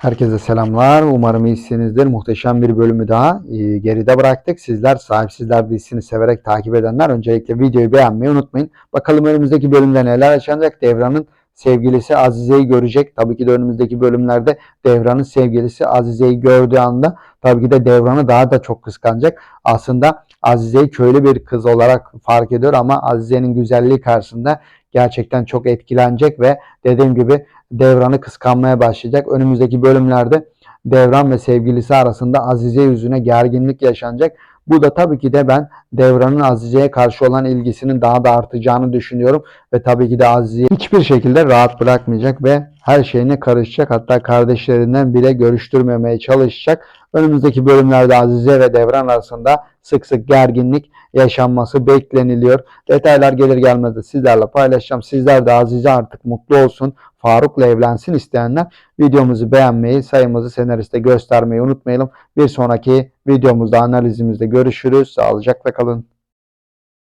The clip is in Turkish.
Herkese selamlar. Umarım iyisinizdir. Muhteşem bir bölümü daha e, geride bıraktık. Sizler sahipsizler dizisini severek takip edenler öncelikle videoyu beğenmeyi unutmayın. Bakalım önümüzdeki bölümde neler yaşanacak. Devran'ın sevgilisi Azize'yi görecek. Tabii ki de önümüzdeki bölümlerde Devran'ın sevgilisi Azize'yi gördüğü anda tabii ki de Devran'ı daha da çok kıskanacak. Aslında Azize'yi köylü bir kız olarak fark ediyor ama Azize'nin güzelliği karşısında gerçekten çok etkilenecek ve dediğim gibi Devran'ı kıskanmaya başlayacak. Önümüzdeki bölümlerde Devran ve sevgilisi arasında Azize yüzüne gerginlik yaşanacak. Bu da tabii ki de ben Devran'ın Azize'ye karşı olan ilgisinin daha da artacağını düşünüyorum. Ve tabii ki de Azize'yi hiçbir şekilde rahat bırakmayacak ve her şeyine karışacak. Hatta kardeşlerinden bile görüştürmemeye çalışacak. Önümüzdeki bölümlerde Azize ve Devran arasında sık sık gerginlik yaşanması bekleniliyor. Detaylar gelir gelmez de sizlerle paylaşacağım. Sizler de Azize artık mutlu olsun, Faruk'la evlensin isteyenler videomuzu beğenmeyi, sayımızı senariste göstermeyi unutmayalım. Bir sonraki videomuzda analizimizde görüşürüz. Sağlıcakla kalın.